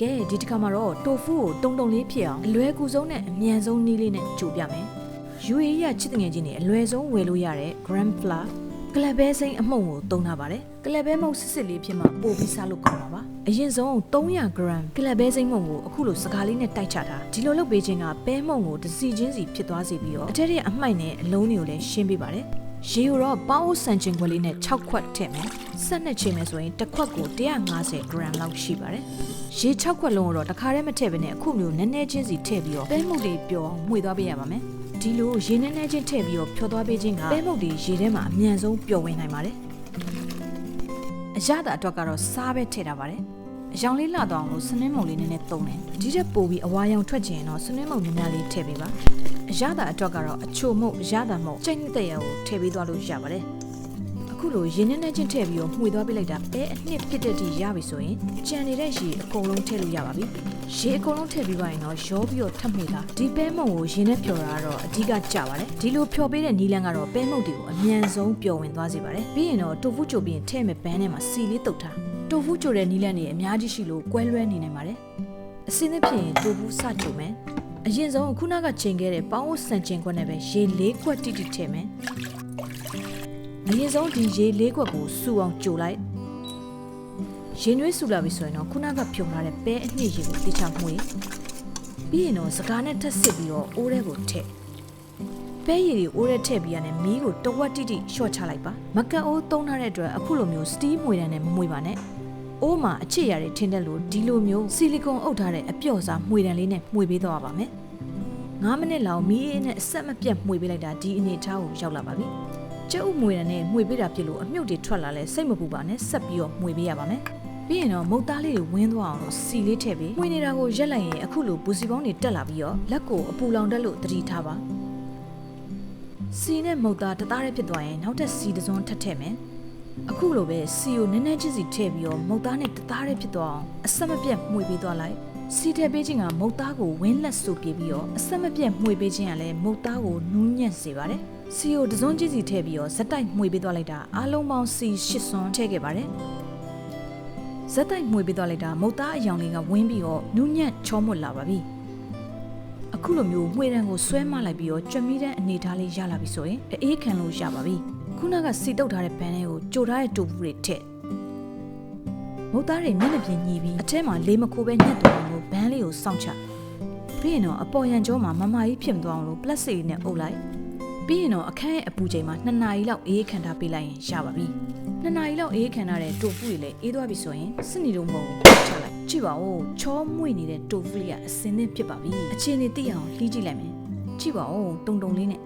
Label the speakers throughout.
Speaker 1: ကဲဒီတစ်ခါမှာတော့တိုဖူကိုတုံတုံလေးဖြစ်အောင်အလွယ်ကူဆုံးနဲ့အမြန်ဆုံးနည်းလေးနဲ့ကြိုပြမယ် UAE ရချစ်တငယ်ချင်းတွေအလွယ်ဆုံးဝယ်လို့ရတဲ့ gram flour ကလပ်ပဲစိမ်းအမှုန့်ကိုသုံးထားပါတယ်ကလပ်ပဲမုန့်စစ်စစ်လေးဖြစ်မှပို့ပြီးစားလို့ကောင်းပါပါအရင်ဆုံး300 gram ကလပ်ပဲစိမ်းမုန့်ကိုအခုလိုစကားလေးနဲ့တိုက်ချတာဒီလိုလုပ်ပေးခြင်းကပဲမုန့်ကိုတစ်စီချင်းစီဖြစ်သွားစေပြီးတော့အထက်ရဲ့အမှိုက်နဲ့အလုံးတွေကိုလည်းရှင်းပေးပါတယ်ရေကိုတော့ပေါင်းစံချင်ခွက်လေးနဲ့6ခွက်ထည့်မယ်ဆက်နဲ့ချိန်မယ်ဆိုရင်တစ်ခွက်ကို150 gram လောက်ရှိပါတယ် ရေ6ခွက်လုံးကိုတော့တစ်ခါတည်းမထည့်ဘဲနဲ့အခုမျိုးနည်းနည်းချင်းစီထည့်ပြီးတော့ပဲမုန့်တွေပျော်အောင်မှွေသွားပေးရပါမယ်ဒီလိုရေနည်းနည်းချင်းထည့်ပြီးတော့ဖြောသွားပေးခြင်းကပဲမုန့်တွေရေထဲမှာအမြန်ဆုံးပျော်ဝင်နိုင်ပါတယ်အရသာအတွက်ကတော့စားပဲထည့်တာပါတယ်အယောင်လေးလှသွားအောင်လို့စနင်းမုံလေးနည်းနည်းသုံးတယ်ဒီထက်ပိုပြီးအဝါရောင်ထွက်ချင်ရင်တော့စနင်းမုံနည်းနည်းလေးထည့်ပေးပါအရသာအတွက်ကတော့အချိုမုံအရသာမုံကြိတ်နှစ်တဲ့ရကိုထည့်ပေးသွားလို့ရပါတယ်အ ခုလိုရင်းနှင်းနှင်းချင်းထည့်ပြီးတော့မှွေသွားပေးလိုက်တာပဲအနှစ်ဖြစ်တဲ့ဒီရပြီဆိုရင်ကြံနေတဲ့ရေအကုန်လုံးထည့်လို့ရပါပြီရေအကုန်လုံးထည့်ပြီးပါရင်တော့ရောပြီးတော့ထပ်မှွေတာဒီပဲမုံကိုရင်းနဲ့ဖြော်တာကတော့အဓိကကြပါတယ်ဒီလိုဖြော်ပေးတဲ့နီလန်းကတော့ပဲမုံတွေကိုအမြန်ဆုံးပျော်ဝင်သွားစေပါတယ်ပြီးရင်တော့တိုဖူချိုပြီးရင်ထည့်မဲ့ဘန်းထဲမှာစီလေးတုတ်ထားတိုဖူချိုတဲ့နီလန်းတွေအများကြီးရှိလို့ကွဲလွဲနေနိုင်ပါတယ်အစင်းသဖြင့်တိုဖူစချိုမယ်အရင်ဆုံးခုနကချိန်ခဲ့တဲ့ပေါင်းဝဆန်ကျင်ခွက်နဲ့ပဲရေလေးခွက်တိတိထည့်မယ် အရင်ဆုံးဒီရေလေးခွက်ကိုစူအောင်ကြိုလိုက်ရင်နွေးဆူလာပြီဆိုရင်တော့ခုနကဖြုံထားတဲ့ပဲအနှစ်ရေကိုတိချမှွေပြီးရင်တော့စကားနဲ့ထပ်စစ်ပြီးတော့အိုးထဲကိုထည့်ပဲရည်တွေအိုးထဲထည့်ပြီးရတဲ့မီးကိုတဝက်တိတိလျှော့ချလိုက်ပါမကတ်အိုးသုံးထားတဲ့အတွက်အခုလိုမျိုးစတီးမှွေတန်းနဲ့မမှွေပါနဲ့အိုးမှာအချစ်ရတွေထင်းတဲ့လို့ဒီလိုမျိုးဆီလီကွန်အုပ်ထားတဲ့အပြော့စားမှွေတန်းလေးနဲ့မှွေပေးသွားပါမယ်9မိနစ်လောက်မီးအေးနဲ့အဆက်မပြတ်မှွေပေးလိုက်တာဒီအနေအထားကိုရောက်လာပါပြီ ကျုပ်မှွေတန်းနဲ့မှွေပေးတာဖြစ်လို့အမြုပ်တွေထွက်လာလဲစိတ်မပူပါနဲ့ဆက်ပြီးတော့မှွေပေးရပါမယ်ပြီးရင်တော့မုတ်သားလေးတွေဝင်းသွားအောင်လို့စီလေးထည့်ပြီးမှွေနေတာကိုရက်လိုက်ရင်အခုလိုဘူစီပေါင်းတွေတက်လာပြီးတော့လက်ကိုအပူလောင်တက်လို့တတိထားပါစီနဲ့မုတ်သားတသားတည်းဖြစ်သွားရင်နောက်ထပ်စီတစ်စုံထပ်ထည့်မယ် အခုလိုပဲစီကိုနည်းနည်းချင်းစီထည့်ပြီးတော့မုတ်သားနဲ့တသားတည်းဖြစ်သွားအောင်အဆက်မပြတ်မှွေပေးသွားလိုက်စီထည့်ပေးခြင်းကမုတ်သားကိုဝင်းလက်ဆူပြေးပြီးတော့အဆက်မပြတ်မှွေပေးခြင်းကလည်းမုတ်သားကိုနူးညံ့စေပါတယ်စီကိုတစ်စုံချင်းစီထည့်ပြီးတော့ဇက်တိုက်မှွေပေးသွားလိုက်တာအားလုံးပေါင်းစီ၈စွန်းထည့်ခဲ့ပါတယ်ဇက်တိုက်မှွေပေးသွားလိုက်တာမုတ်သားအယောင်လေးကဝင်းပြီးတော့နူးညံ့ချောမွတ်လာပါပြီအခုလိုမျိုးမှွေတံကိုဆွဲမလိုက်ပြီးတော့ကြွမီတဲ့အနေထားလေးရလာပြီဆိုရင်အေးခံလို့ရပါပြီ ခုနကစီတုတ်ထားတဲ့ဘန်းလေးကိုကြိုထားတဲ့တူဘူးတွေထည့်မုတ်သားတွေမျက်နှာပြင်ညီပြီးအထဲမှာလေးမခိုးပဲညှက်သွားအောင်လို့ဘန်းလေးကိုစောင့်ချပြီးရင်တော့အပေါ်ရန်ကျောမှာမမကြီးဖြစ်မသွားအောင်လို့ပလက်စတစ်နဲ့အုပ်လိုက်ပြီးရင်တော့အခန်းရဲ့အပူချိန်မှာ2နာရီလောက်အေးခံထားပေးလိုက်ရင်ရပါပြီ2နာရီလောက်အေးခံထားတဲ့တိုဖူတွေလည်းအေးသွားပြီဆိုရင်စစ်နေတော့မဟုတ်ဘူးချလိုက်ကြည့်ပါဦးချောမွေ့နေတဲ့တိုဖူလေးကအစင်းသင့်ဖြစ်ပါပြီအခြေအနေသိအောင်လှီးကြည့်လိုက်မယ် ကြည့်ပါဦးတုံတုံလေးနဲ့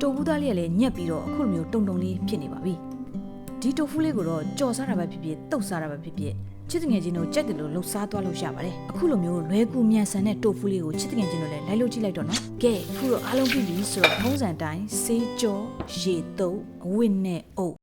Speaker 1: တိုဘူးသားလေးကလည်းညက်ပြီးတော့အခုလိုမျိုးတုံတုံလေးဖြစ်နေပါပြီဒီတိုဖူလေးကိုတော့ကြော်စားတာပဲဖြစ်ဖြစ်တုတ်စားတာပဲဖြစ်ဖြစ်ချစ်တငယ်ချင်းတို့ကြက်တယ်လို့လှုပ်ရှားသွားလို့ရပါတယ်အခုလိုမျိုးလွဲကူမြန်ဆန်တဲ့တိုဖူလေးကိုချစ်တငယ်ချင်းတို့လည်းလိုက်လို့ကြည့်လိုက်တော့နော်ကဲအခုတော့အားလုံးပြီပြီဆိုတော့ထုံးစံတိုင်းဆေးကြောရေတုပ်အဝတ်နဲ့အုပ်